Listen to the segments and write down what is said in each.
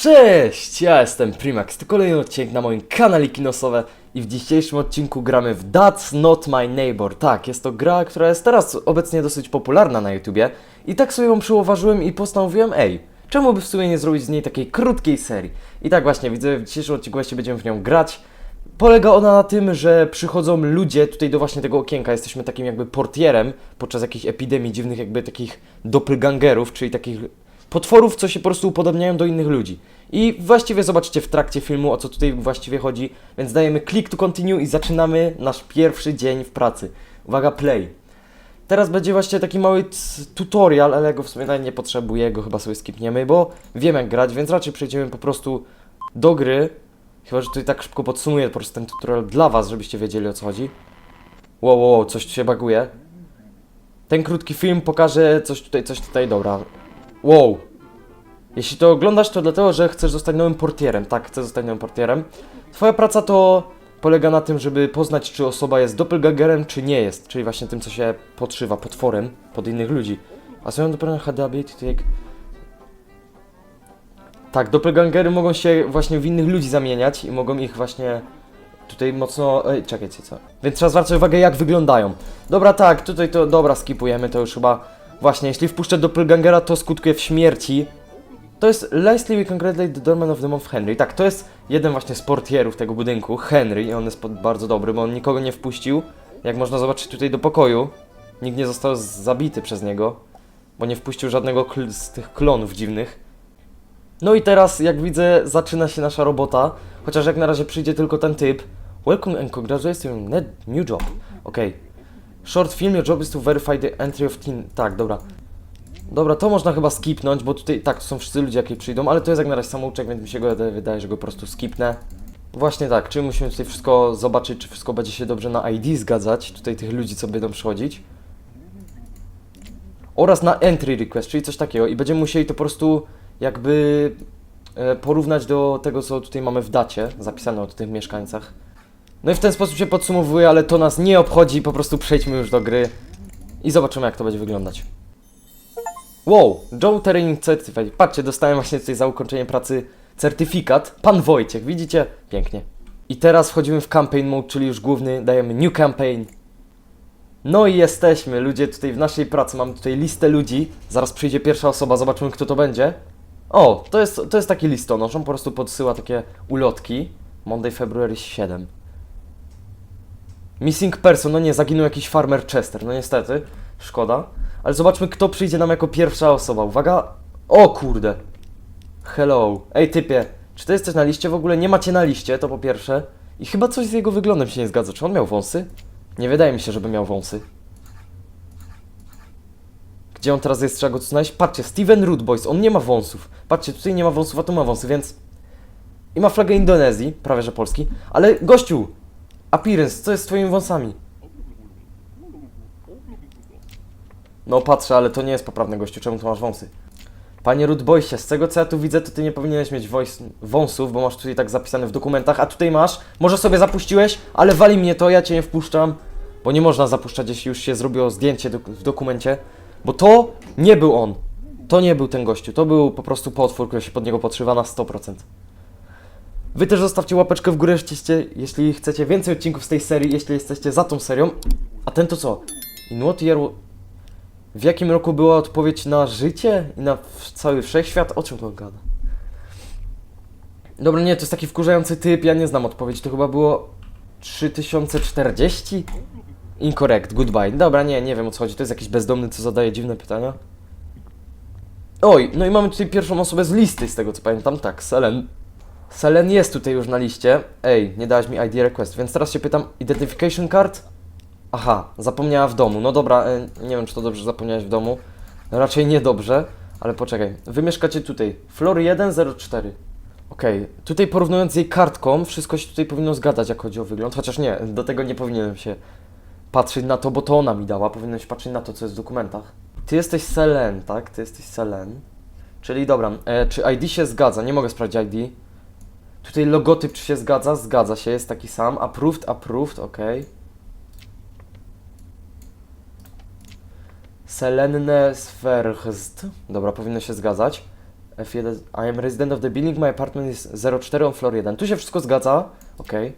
Cześć, ja jestem Primax, to kolejny odcinek na moim kanale Kinosowe i w dzisiejszym odcinku gramy w That's Not My Neighbor. Tak, jest to gra, która jest teraz obecnie dosyć popularna na YouTubie i tak sobie ją przyuważyłem i postanowiłem, ej, czemu by w sumie nie zrobić z niej takiej krótkiej serii? I tak właśnie, widzę, w dzisiejszym odcinku właśnie będziemy w nią grać. Polega ona na tym, że przychodzą ludzie tutaj do właśnie tego okienka, jesteśmy takim jakby portierem podczas jakichś epidemii dziwnych jakby takich doppelgangerów, czyli takich potworów, co się po prostu upodobniają do innych ludzi. I właściwie zobaczycie w trakcie filmu, o co tutaj właściwie chodzi, więc dajemy click to continue i zaczynamy nasz pierwszy dzień w pracy. Uwaga, play. Teraz będzie właśnie taki mały tutorial, ale go w sumie nie potrzebuję, go chyba sobie skipniemy, bo wiem jak grać, więc raczej przejdziemy po prostu do gry. Chyba, że tutaj tak szybko podsumuję po prostu ten tutorial dla was, żebyście wiedzieli o co chodzi. Wow, wow, wow, coś tu się baguje. Ten krótki film pokaże coś tutaj, coś tutaj, dobra. Wow. Jeśli to oglądasz, to dlatego, że chcesz zostać nowym portierem. Tak, chcę zostać nowym portierem. Twoja praca to polega na tym, żeby poznać, czy osoba jest doppelgangerem, czy nie jest. Czyli właśnie tym, co się podszywa potworem pod innych ludzi. A swoją doppelganger had the ability to take... Tak, doppelgangery mogą się właśnie w innych ludzi zamieniać i mogą ich właśnie tutaj mocno... Ej, czekajcie, co? Więc trzeba zwracać uwagę, jak wyglądają. Dobra, tak, tutaj to... Dobra, skipujemy, to już chyba... Właśnie, jeśli wpuszczę doppelgangera, to skutkuje w śmierci. To jest Leslie We Congratulate the Doorman of the Month Henry. Tak, to jest jeden właśnie z portierów tego budynku, Henry, i on jest bardzo dobry, bo on nikogo nie wpuścił. Jak można zobaczyć tutaj do pokoju, nikt nie został zabity przez niego, bo nie wpuścił żadnego z tych klonów dziwnych. No i teraz, jak widzę, zaczyna się nasza robota, chociaż jak na razie przyjdzie tylko ten typ. Welcome and congratulations on your new job. Okej. Short film, your job is to verify the entry of teen... Tak, dobra. Dobra, to można chyba skipnąć, bo tutaj, tak, to są wszyscy ludzie, jakie przyjdą, ale to jest jak na razie samouczek, więc mi się go wydaje, że go po prostu skipnę. Właśnie tak, czyli musimy tutaj wszystko zobaczyć, czy wszystko będzie się dobrze na ID zgadzać, tutaj tych ludzi, co będą przychodzić. Oraz na entry request, czyli coś takiego i będziemy musieli to po prostu jakby e, porównać do tego, co tutaj mamy w dacie, zapisane o tych mieszkańcach. No i w ten sposób się podsumowuje, ale to nas nie obchodzi, po prostu przejdźmy już do gry i zobaczymy, jak to będzie wyglądać. Wow, Joe Terrain Certificate. Patrzcie, dostałem właśnie tutaj za ukończenie pracy certyfikat. Pan Wojciech, widzicie? Pięknie. I teraz wchodzimy w campaign mode, czyli już główny, dajemy new campaign. No i jesteśmy, ludzie tutaj w naszej pracy, mamy tutaj listę ludzi. Zaraz przyjdzie pierwsza osoba, zobaczymy kto to będzie. O, to jest, to jest taki listonosz, on po prostu podsyła takie ulotki. Monday, February 7. Missing person, no nie, zaginął jakiś farmer Chester, no niestety, szkoda. Ale zobaczmy, kto przyjdzie nam jako pierwsza osoba. Uwaga. O kurde. Hello. Ej, typie. Czy ty jesteś na liście? W ogóle nie macie na liście, to po pierwsze. I chyba coś z jego wyglądem się nie zgadza. Czy on miał wąsy? Nie wydaje mi się, żeby miał wąsy. Gdzie on teraz jest? Trzeba go tu znaleźć. Patrzcie, Steven Root Boys. On nie ma wąsów. Patrzcie, tutaj nie ma wąsów, a tu ma wąsy, więc... I ma flagę Indonezji, prawie że Polski. Ale gościu! Appearance, co jest z twoimi wąsami? No patrzę, ale to nie jest poprawne gościu, czemu tu masz wąsy? Panie Rudboysie, z tego co ja tu widzę, to ty nie powinieneś mieć wojs- wąsów, bo masz tutaj tak zapisane w dokumentach, a tutaj masz, może sobie zapuściłeś, ale wali mnie to, ja cię nie wpuszczam, bo nie można zapuszczać, jeśli już się zrobiło zdjęcie dok- w dokumencie, bo to nie był on, to nie był ten gościu, to był po prostu potwór, który się pod niego podszywa na 100%. Wy też zostawcie łapeczkę w górę, jeśli chcecie, jeśli chcecie więcej odcinków z tej serii, jeśli jesteście za tą serią. A ten to co? In what year w jakim roku była odpowiedź na życie i na cały wszechświat? O czym to gada? Dobra, nie, to jest taki wkurzający typ, ja nie znam odpowiedzi, to chyba było 3040? Incorrect, goodbye. Dobra, nie, nie wiem o co chodzi, to jest jakiś bezdomny, co zadaje dziwne pytania. Oj, no i mamy tutaj pierwszą osobę z listy, z tego co pamiętam, tak, Selen. Selen jest tutaj już na liście. Ej, nie dałaś mi ID request, więc teraz się pytam, identification card? Aha, zapomniała w domu. No dobra, e, nie wiem czy to dobrze zapomniałeś w domu. Raczej niedobrze, ale poczekaj. Wy mieszkacie tutaj. Floor 104. Okej, tutaj porównując jej kartką, wszystko się tutaj powinno zgadzać, jak chodzi o wygląd. Chociaż nie, do tego nie powinienem się patrzeć na to, bo to ona mi dała. Powinienem się patrzeć na to, co jest w dokumentach. Ty jesteś Selen, tak? Ty jesteś Selen. Czyli dobra, e, czy ID się zgadza? Nie mogę sprawdzić ID. Tutaj logotyp czy się zgadza? Zgadza się, jest taki sam. Approved, approved, okej. Selenne Sverhst. Dobra, powinno się zgadzać. F1. I am resident of the building, my apartment is 04 on floor 1. Tu się wszystko zgadza. Okej.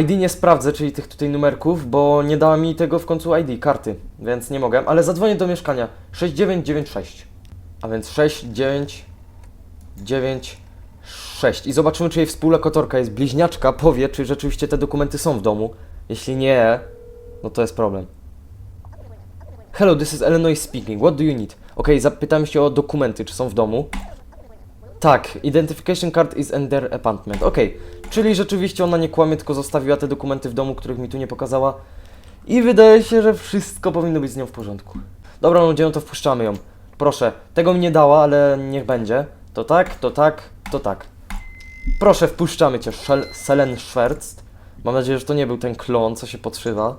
ID nie sprawdzę, czyli tych tutaj numerków, bo nie dała mi tego w końcu ID, karty, więc nie mogę, ale zadzwonię do mieszkania 6996. A więc 6996 i zobaczymy, czy jej współlokatorka jest bliźniaczka, powie, czy rzeczywiście te dokumenty są w domu. Jeśli nie, no to jest problem. Hello, this is Illinois speaking. What do you need? Okej, zapytałem się o dokumenty, czy są w domu. Tak, identification card is in their apartment. Okej, czyli rzeczywiście ona nie kłamie, tylko zostawiła te dokumenty w domu, których mi tu nie pokazała. I wydaje się, że wszystko powinno być z nią w porządku. Dobra, ludzie, no to wpuszczamy ją. Proszę, tego mi nie dała, ale niech będzie. To tak, to tak, to tak. Proszę, wpuszczamy cię, Shel- Selen Schwerst. Mam nadzieję, że to nie był ten klon, co się podszywa.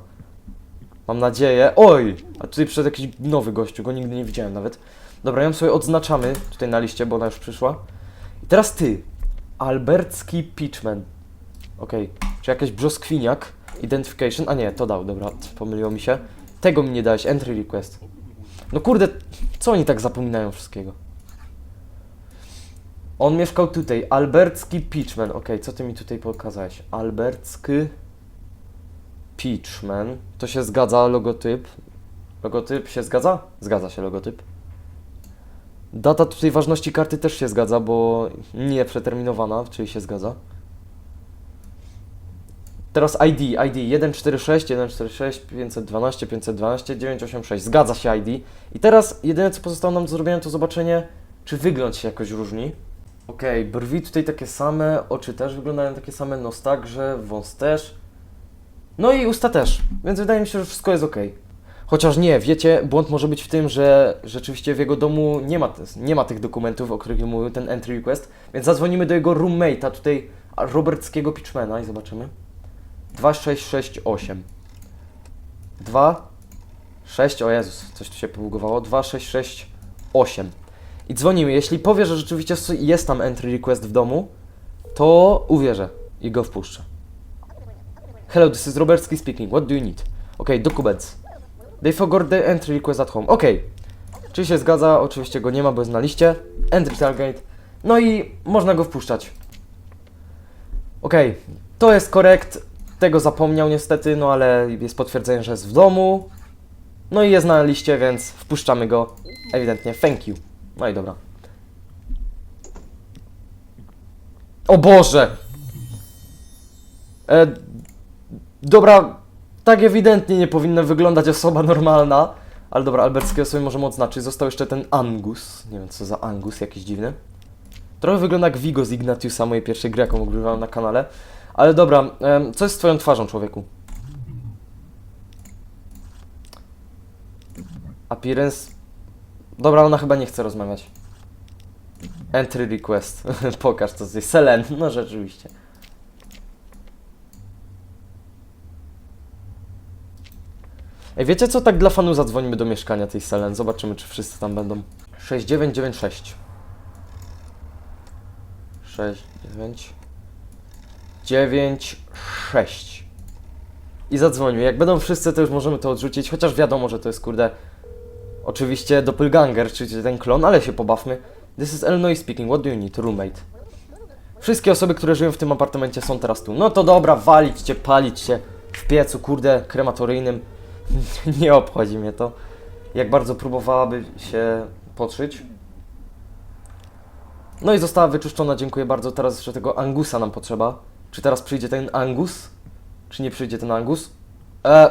Mam nadzieję. Oj! A tutaj przyszedł jakiś nowy gościu, go nigdy nie widziałem nawet. Dobra, ją sobie odznaczamy tutaj na liście, bo ona już przyszła. I teraz ty. Albercki Pitchman. Okej. Czy jakaś brzoskwiniak? Identification? A nie, to dał, dobra, pomyliło mi się. Tego mi nie dałeś, entry request. No kurde, co oni tak zapominają wszystkiego? On mieszkał tutaj, Albercki Pitchman. Okej, co ty mi tutaj pokazałeś? Albercki Pitchman. To się zgadza, logotyp. Logotyp się zgadza? Zgadza się logotyp. Data tutaj ważności karty też się zgadza, bo nie przeterminowana, czyli się zgadza. Teraz ID, ID 146, 146, 512, 512, 986. Zgadza się ID. I teraz jedyne co pozostało nam do zrobienia to zobaczenie, czy wygląd się jakoś różni. Okej, brwi tutaj takie same, oczy też wyglądają takie same, nos także, wąs też. No i usta też, więc wydaje mi się, że wszystko jest ok. Chociaż nie, wiecie, błąd może być w tym, że rzeczywiście w jego domu nie ma, nie ma tych dokumentów, o których mówił ten entry request, więc zadzwonimy do jego roommate'a, tutaj Robertskiego Pitchmana i zobaczymy. 2668 2 6, o Jezus, coś tu się pobugowało, 2668 i dzwonimy, jeśli powie, że rzeczywiście jest tam entry request w domu, to uwierzę i go wpuszczę. Hello, this is Robertski speaking. What do you need? Okay, documents. They forgot the entry request at home. Okay. Czy się zgadza? Oczywiście go nie ma, bo jest na liście. Entry target. No i można go wpuszczać. Okej, to jest korekt. Tego zapomniał niestety, no ale jest potwierdzenie, że jest w domu. No i jest na liście, więc wpuszczamy go. Ewidentnie. Thank you. No i dobra. O Boże! E, Dobra, tak ewidentnie nie powinna wyglądać osoba normalna. Ale dobra, Alberckiego sobie możemy odznaczyć. Został jeszcze ten Angus. Nie wiem co za Angus, jakiś dziwny. Trochę wygląda jak Vigo z Ignatiusa, mojej pierwszej gry, jaką ogrywałem na kanale. Ale dobra, co jest z twoją twarzą, człowieku? Appearance... Dobra, ona chyba nie chce rozmawiać. Entry request. Pokaż to coś. Selen, no rzeczywiście. Ej, wiecie co? Tak dla fanu zadzwonimy do mieszkania tej Selen. Zobaczymy, czy wszyscy tam będą. 6996 69 96 I zadzwonimy. Jak będą wszyscy, to już możemy to odrzucić, chociaż wiadomo, że to jest kurde oczywiście doppelganger, czyli ten klon, ale się pobawmy. This is Illinois speaking, what do you need? Roommate. Wszystkie osoby, które żyją w tym apartamencie są teraz tu. No to dobra, walić cię, palić cię w piecu, kurde, krematoryjnym. Nie obchodzi mnie to. Jak bardzo próbowałaby się podszyć. No i została wyczyszczona, dziękuję bardzo. Teraz jeszcze tego Angusa nam potrzeba. Czy teraz przyjdzie ten Angus? Czy nie przyjdzie ten Angus? E,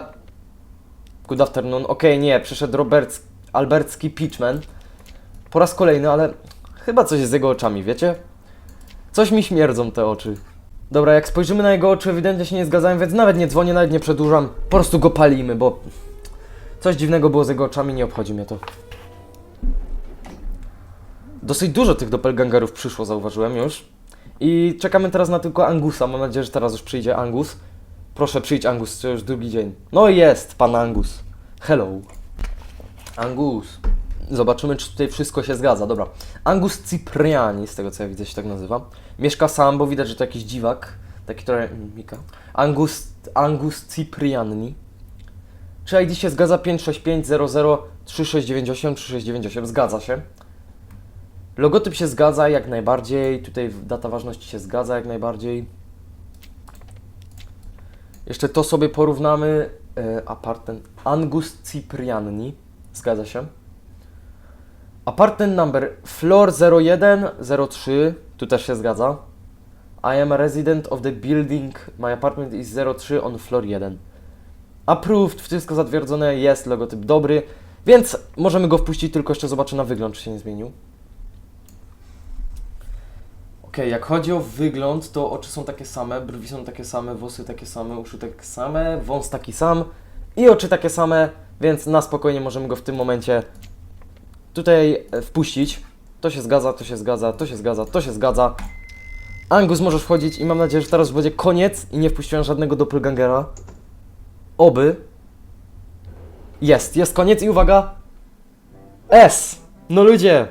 good afternoon. Okej, nie, przyszedł Roberts, Albercki Pitchman. Po raz kolejny, ale chyba coś jest z jego oczami, wiecie? Coś mi śmierdzą te oczy. Dobra, jak spojrzymy na jego oczy, ewidentnie się nie zgadzają, więc nawet nie dzwonię, nawet nie przedłużam. Po prostu go palimy, bo coś dziwnego było z jego oczami, nie obchodzi mnie to. Dosyć dużo tych doppelgangerów przyszło, zauważyłem już. I czekamy teraz na tylko Angusa. Mam nadzieję, że teraz już przyjdzie Angus. Proszę przyjdź Angus, to już drugi dzień. No jest, pan Angus. Hello. Angus. Zobaczymy, czy tutaj wszystko się zgadza. Dobra. Angus Cipriani, z tego co ja widzę, się tak nazywa. Mieszka sam, bo widać, że to jakiś dziwak. Taki trochę... mm, Mika. Angus, Angus Cipriani. Czy ID się zgadza 56500 3698 3698? Zgadza się. Logotyp się zgadza jak najbardziej. Tutaj data ważności się zgadza jak najbardziej. Jeszcze to sobie porównamy. E, apartment Angus Cipriani. Zgadza się. Apartment number floor 0103. Tu też się zgadza. I am a resident of the building. My apartment is 03 on floor 1. Approved, wszystko zatwierdzone, jest logotyp dobry, więc możemy go wpuścić, tylko jeszcze zobaczę na wygląd, czy się nie zmienił. Ok, jak chodzi o wygląd, to oczy są takie same, brwi są takie same, włosy takie same, uszy takie same, wąs taki sam i oczy takie same, więc na spokojnie możemy go w tym momencie tutaj e, wpuścić. To się zgadza, to się zgadza, to się zgadza, to się zgadza. Angus możesz wchodzić i mam nadzieję, że teraz będzie koniec i nie wpuściłem żadnego doppelgangera. Oby. Jest, jest koniec i uwaga. S! No ludzie!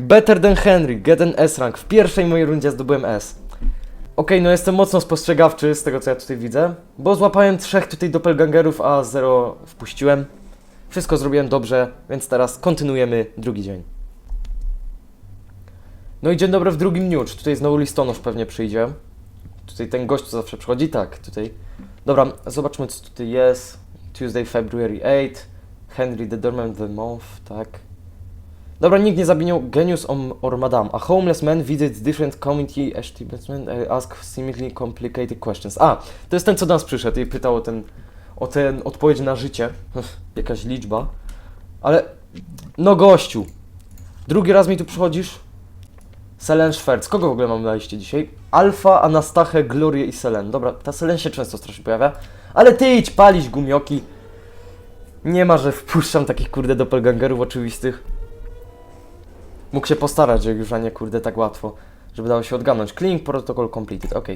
Better than Henry, get an S rank. W pierwszej mojej rundzie zdobyłem S. Okej, no jestem mocno spostrzegawczy z tego co ja tutaj widzę, bo złapałem trzech tutaj doppelgangerów, a zero wpuściłem. Wszystko zrobiłem dobrze, więc teraz kontynuujemy drugi dzień. No i dzień dobry w drugim dniu. Czy tutaj znowu listonosz pewnie przyjdzie? Tutaj ten gość, co zawsze przychodzi? Tak, tutaj. Dobra, zobaczmy co tutaj jest. Tuesday, February 8. Henry the Dormant the Month, tak. Dobra, nikt nie zabiniał Genius or, Madame. A homeless man visits different community establishment and ask seemingly complicated questions. A, to jest ten, co do nas przyszedł i pytał o ten, o ten odpowiedź na życie. Jakaś liczba. Ale, no gościu. Drugi raz mi tu przychodzisz? Selen Schwerz. Kogo w ogóle mamy na liście dzisiaj? Alfa, Anastachę, Glorię i Selen. Dobra, ta Selen się często strasznie pojawia. Ale ty idź palić gumioki. Nie ma, że wpuszczam takich kurde doppelgangerów oczywistych. Mógł się postarać, że już, a nie kurde tak łatwo. Żeby dało się odgadnąć. Cleaning protocol completed, ok.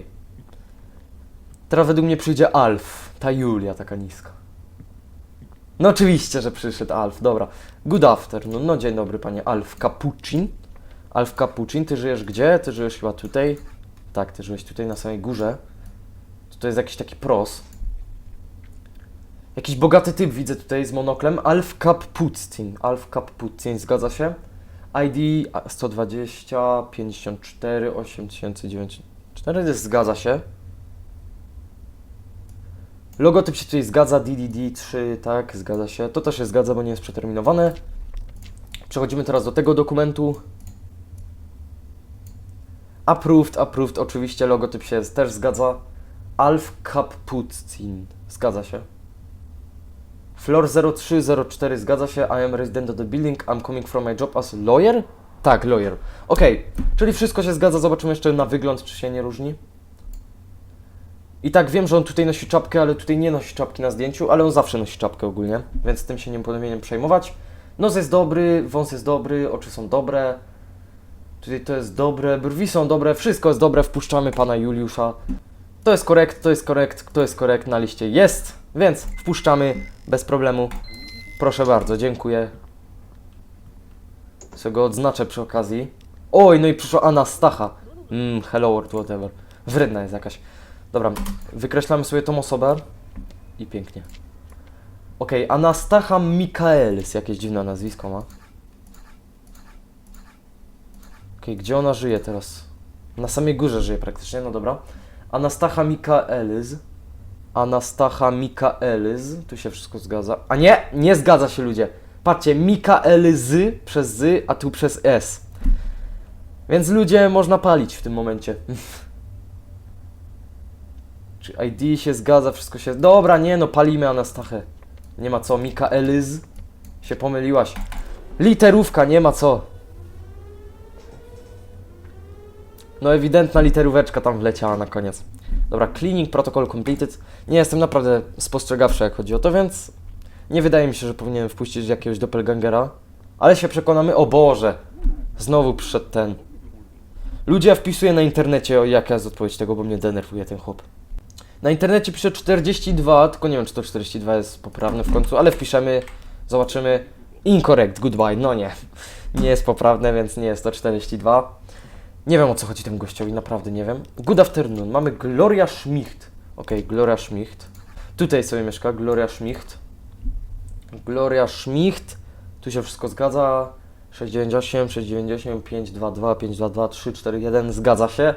Teraz według mnie przyjdzie Alf. Ta Julia taka niska. No oczywiście, że przyszedł Alf, dobra. Good afternoon, no dzień dobry panie Alf Capuchin. Alf Capuchin, ty żyjesz gdzie? Ty żyjesz chyba tutaj? Tak, ty żyjesz tutaj na samej górze. To jest jakiś taki pros. Jakiś bogaty typ widzę tutaj z monoklem. Alf Capucin. Alf Capucin, zgadza się? ID 120 54 8094, zgadza się. Logotyp się tutaj zgadza, DDD3, tak, zgadza się. To też się zgadza, bo nie jest przeterminowane. Przechodzimy teraz do tego dokumentu. Approved, approved, oczywiście logotyp się też zgadza. Alf Kapucin, zgadza się. Floor 0304 zgadza się. I am resident of the building. I'm coming from my job as lawyer? Tak, lawyer. Okej, czyli wszystko się zgadza. Zobaczymy jeszcze na wygląd, czy się nie różni. I tak wiem, że on tutaj nosi czapkę, ale tutaj nie nosi czapki na zdjęciu, ale on zawsze nosi czapkę ogólnie, więc tym się nie powinienem przejmować. Nos jest dobry, wąs jest dobry, oczy są dobre. Tutaj to jest dobre, brwi są dobre, wszystko jest dobre, wpuszczamy pana Juliusza. To jest korekt, to jest korekt, to jest korekt, na liście jest, więc wpuszczamy bez problemu. Proszę bardzo, dziękuję. Co go odznaczę przy okazji. Oj, no i przyszła Anastacha. Mm, hello world, whatever. Wredna jest jakaś. Dobra, wykreślamy sobie tą osobę. I pięknie. Okej, Anastacha Mikaelis, jakieś dziwne nazwisko ma. Okej, gdzie ona żyje teraz? Na samej górze żyje praktycznie, no dobra. Anastacha Mikaelis. Anastacha Mikaelis. Tu się wszystko zgadza. A nie, nie zgadza się ludzie. Patrzcie, Mikaelis przez z, a tu przez s. Więc ludzie można palić w tym momencie. Czy ID się zgadza, wszystko się... Dobra, nie no, palimy Anastachę. Nie ma co, Mikaelis. Się pomyliłaś. Literówka, nie ma co. No ewidentna literóweczka tam wleciała na koniec. Dobra, cleaning protocol completed. Nie jestem naprawdę spostrzegawczy jak chodzi o to, więc nie wydaje mi się, że powinienem wpuścić jakiegoś doppelgangera. Ale się przekonamy, o Boże! Znowu przyszedł ten. Ludzie, ja wpisuję na internecie, jaka jest odpowiedź tego, bo mnie denerwuje ten chłop. Na internecie pisze 42, tylko nie wiem, czy to 42 jest poprawne w końcu, ale wpiszemy, zobaczymy. Incorrect, goodbye. No nie, nie jest poprawne, więc nie jest to 42. Nie wiem o co chodzi temu gościowi, naprawdę nie wiem. Good afternoon, mamy Gloria Schmicht. Okej, Gloria Schmicht. Tutaj sobie mieszka Gloria Schmicht. Gloria Schmicht. Tu się wszystko zgadza. 698, 698, 522, 522, 341. Zgadza się.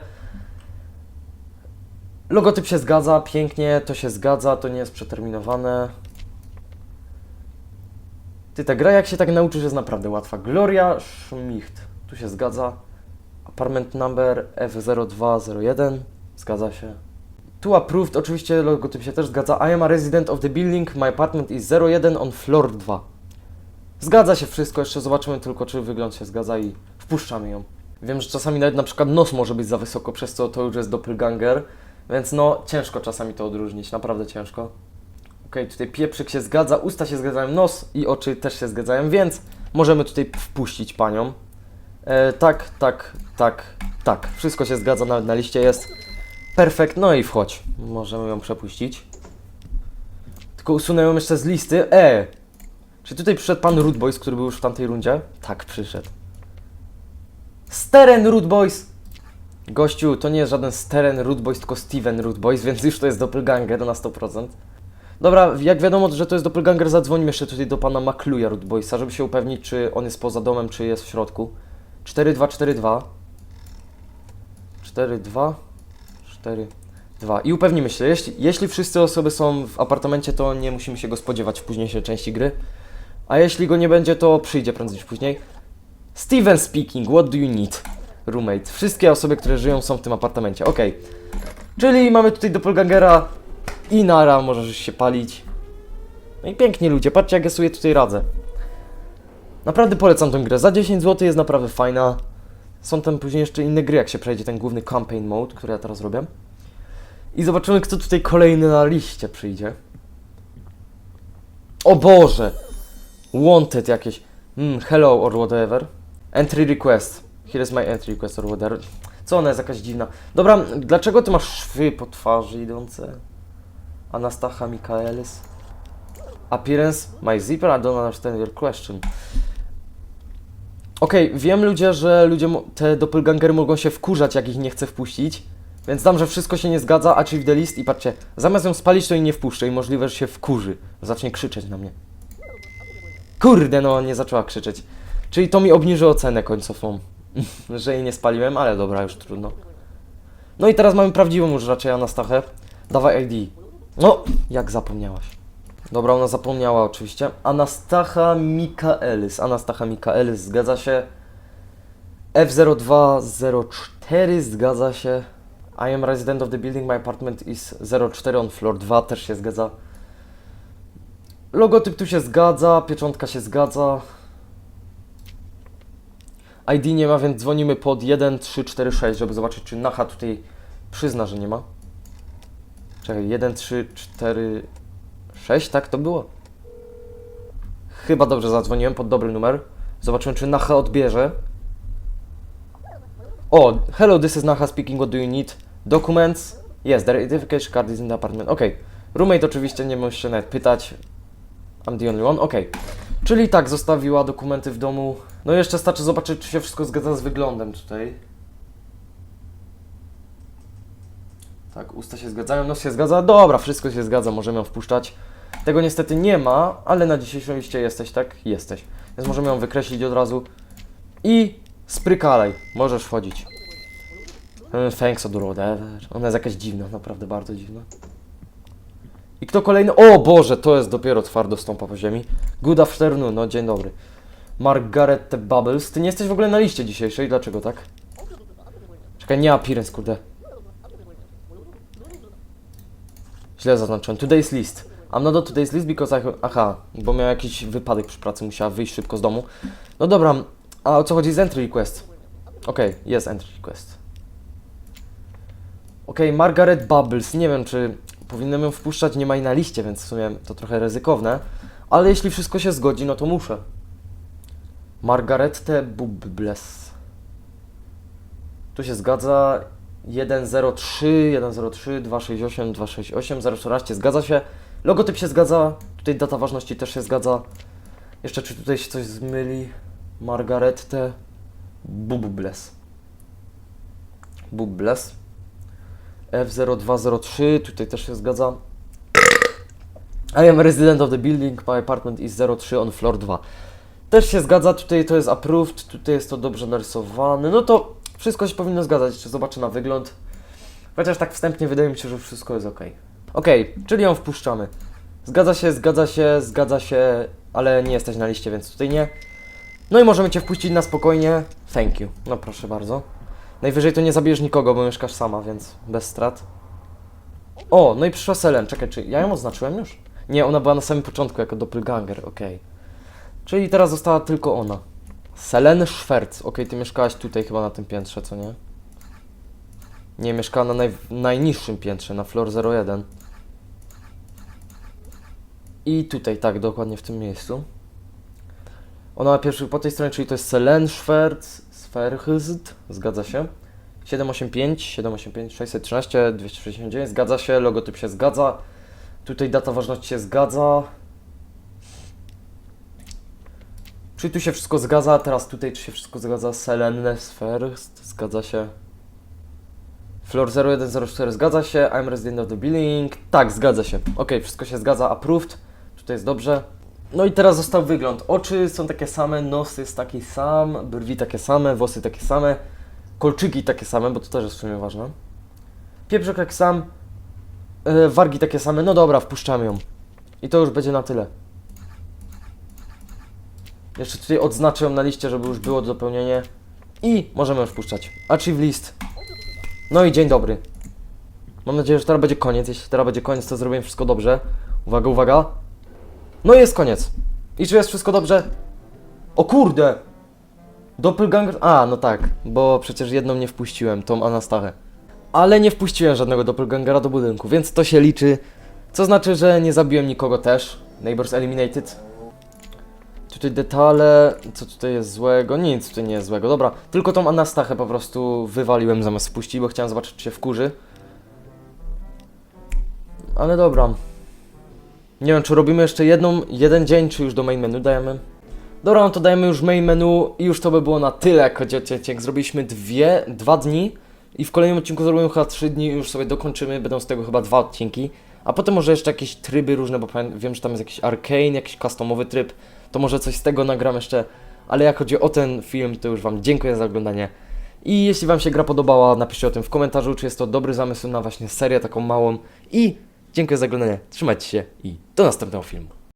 Logotyp się zgadza, pięknie, to się zgadza, to nie jest przeterminowane. Ty, ta gra jak się tak nauczysz jest naprawdę łatwa. Gloria Schmicht, tu się zgadza. Apartment number F0201, zgadza się. Tu approved, oczywiście logotyp się też zgadza. I am a resident of the building, my apartment is 01 on floor 2. Zgadza się wszystko, jeszcze zobaczymy tylko czy wygląd się zgadza i wpuszczamy ją. Wiem, że czasami nawet na przykład nos może być za wysoko, przez co to już jest doppelganger, więc no ciężko czasami to odróżnić, naprawdę ciężko. Okej, tutaj pieprzyk się zgadza, usta się zgadzają, nos i oczy też się zgadzają, więc możemy tutaj wpuścić panią. E, tak, tak, tak, tak. Wszystko się zgadza, nawet na liście jest. Perfekt, no i wchodź. Możemy ją przepuścić. Tylko usunę ją jeszcze z listy. E! Czy tutaj przyszedł pan Root Boys, który był już w tamtej rundzie? Tak, przyszedł. Steren Root Boys! Gościu, to nie jest żaden Steren Root Boys, tylko Steven Root Boys, więc już to jest doppelganger na 100%. Dobra, jak wiadomo, że to jest doppelganger, zadzwonimy jeszcze tutaj do pana McCluya Root Boysa, żeby się upewnić, czy on jest poza domem, czy jest w środku. 4242 42 4 2 i upewnimy się, jeśli, jeśli wszyscy osoby są w apartamencie, to nie musimy się go spodziewać w późniejszej części gry. A jeśli go nie będzie, to przyjdzie prędzej czy później. Steven speaking, what do you need? Roommate. Wszystkie osoby, które żyją są w tym apartamencie. Okej. Czyli mamy tutaj doppelgangera i nara, możesz się palić. No i pięknie ludzie, patrzcie jak ja sobie tutaj radzę. Naprawdę polecam tę grę. Za 10 zł jest naprawdę fajna. Są tam później jeszcze inne gry, jak się przejdzie ten główny campaign mode, który ja teraz robię. I zobaczymy, kto tutaj kolejny na liście przyjdzie. O Boże! Wanted jakieś. Mm, hello or whatever. Entry request. Here is my entry request or whatever. Co ona jest jakaś dziwna? Dobra, dlaczego ty masz szwy po twarzy idące? Anastacha Mikaelis. Appearance, my zipper, I don't understand your question. Okej, wiem ludzie, że ludzie, te doppelgangery mogą się wkurzać, jak ich nie chcę wpuścić. Więc dam, że wszystko się nie zgadza, achieve the list i patrzcie, zamiast ją spalić, to jej nie wpuszczę i możliwe, że się wkurzy. Zacznie krzyczeć na mnie. Kurde, no nie zaczęła krzyczeć. Czyli to mi obniży ocenę końcową, że jej nie spaliłem, ale dobra, już trudno. No i teraz mamy prawdziwą już raczej Anastachę. Dawaj ID. No, jak zapomniałaś. Dobra, ona zapomniała oczywiście. Anastacha Mikaelis. Anastacha Mikaelis, zgadza się. F0204, zgadza się. I am resident of the building, my apartment is 04 on floor 2, też się zgadza. Logotyp tu się zgadza, pieczątka się zgadza. ID nie ma, więc dzwonimy pod 1346, żeby zobaczyć, czy Nacha tutaj przyzna, że nie ma. Czekaj, 1346, tak to było? Chyba dobrze zadzwoniłem pod dobry numer. Zobaczymy, czy Nacha odbierze. O, hello, this is Naha speaking, what do you need? Documents? Yes, the identification card is in the apartment. Okej. Roommate oczywiście nie musi się nawet pytać. I'm the only one, okej. Czyli tak, zostawiła dokumenty w domu. No jeszcze starczy zobaczyć, czy się wszystko zgadza z wyglądem tutaj. Tak, usta się zgadzają, nos się zgadza. Dobra, wszystko się zgadza, możemy ją wpuszczać. Tego niestety nie ma, ale na dzisiejszym liście jesteś, tak? Jesteś. Więc możemy ją wykreślić od razu. I sprykalej, możesz wchodzić. Mm, Thanks or whatever. Ona jest jakaś dziwna, naprawdę bardzo dziwna. I kto kolejny? O Boże, to jest dopiero twardo stąpa po ziemi. Good afternoon, no dzień dobry. Margaret Bubbles. Ty nie jesteś w ogóle na liście dzisiejszej, dlaczego tak? Czekaj, nie appearance, kurde. Źle zaznaczyłem. Today's list. I'm not on today's list because I... Aha, bo miał jakiś wypadek przy pracy, musiała wyjść szybko z domu. No dobra, a o co chodzi z entry request? Okej, jest entry request. Okej, Margaret Bubbles. Nie wiem, czy powinienem ją wpuszczać, nie ma jej na liście, więc w sumie to trochę ryzykowne. Ale jeśli wszystko się zgodzi, no to muszę. Margaret Bubbles. Tu się zgadza 103, 103, 268, 268, 014, zgadza się. Logotyp się zgadza, tutaj data ważności też się zgadza. Jeszcze czy tutaj się coś zmyli? Margarette Bubbles. Bubbles. F0203, tutaj też się zgadza. I am resident of the building, my apartment is 03 on floor 2. Też się zgadza, tutaj to jest approved, tutaj jest to dobrze narysowane, no to wszystko się powinno zgadzać, jeszcze zobaczę na wygląd. Chociaż tak wstępnie wydaje mi się, że wszystko jest ok. Ok, czyli ją wpuszczamy. Zgadza się, zgadza się, zgadza się, ale nie jesteś na liście, więc tutaj nie. No i możemy Cię wpuścić na spokojnie. Thank you. No proszę bardzo. Najwyżej to nie zabijesz nikogo, bo mieszkasz sama, więc bez strat. O, no i przyszła Selen. Czekaj, czy ja ją oznaczyłem już? Nie, ona była na samym początku jako doppelganger, okej. Czyli teraz została tylko ona. Selen Schwerz. Okej, ty mieszkałaś tutaj chyba na tym piętrze, co nie? Nie, mieszkała na naj, najniższym piętrze, na floor 01. I tutaj, tak, dokładnie w tym miejscu. Ona ma pierwszy po tej stronie, czyli to jest Selen Schwerz, Sferhzt, zgadza się. 785, 785, 613, 269, zgadza się, logotyp się zgadza. Tutaj data ważności się zgadza. Czy tu się wszystko zgadza? Teraz tutaj czy się wszystko zgadza? Selenne Sferhzt, zgadza się. Floor 0104 zgadza się, I'm resident of the building. Tak, zgadza się. Ok, wszystko się zgadza, approved. Tutaj jest dobrze. No i teraz został wygląd. Oczy są takie same, nos jest taki sam, brwi takie same, włosy takie same, kolczyki takie same, bo to też jest w sumie ważne. Pieprzek taki sam, e, wargi takie same. No dobra, wpuszczamy ją. I to już będzie na tyle. Jeszcze tutaj odznaczę ją na liście, żeby już było dopełnienie. I możemy ją wpuszczać. Achieve list. No i dzień dobry. Mam nadzieję, że teraz będzie koniec. Jeśli teraz będzie koniec, to zrobimy wszystko dobrze. Uwaga, uwaga. No i jest koniec. I czy jest wszystko dobrze? O kurde! Doppelganger... A, no tak, bo przecież jedną nie wpuściłem, tą Anastachę. Ale nie wpuściłem żadnego doppelgangera do budynku, więc to się liczy. Co znaczy, że nie zabiłem nikogo też. Neighbors eliminated. Tutaj detale, co tutaj jest złego? Nic tutaj nie jest złego. Dobra, tylko tą Anastachę po prostu wywaliłem zamiast wpuścić, bo chciałem zobaczyć, czy się wkurzy. Ale dobra. Nie wiem, czy robimy jeszcze jedną, jeden dzień, czy już do main menu dajemy. Dobra, no to dajemy już main menu i już to by było na tyle, jak chodzi o odcinek. Zrobiliśmy dwie, dwa dni i w kolejnym odcinku zrobimy chyba trzy dni już sobie dokończymy, będą z tego chyba dwa odcinki. A potem może jeszcze jakieś tryby różne, bo wiem, że tam jest jakiś arcane, jakiś customowy tryb, to może coś z tego nagram jeszcze. Ale jak chodzi o ten film, to już Wam dziękuję za oglądanie. I jeśli Wam się gra podobała, napiszcie o tym w komentarzu, czy jest to dobry zamysł na właśnie serię taką małą. I dziękuję za oglądanie, trzymajcie się i do następnego filmu.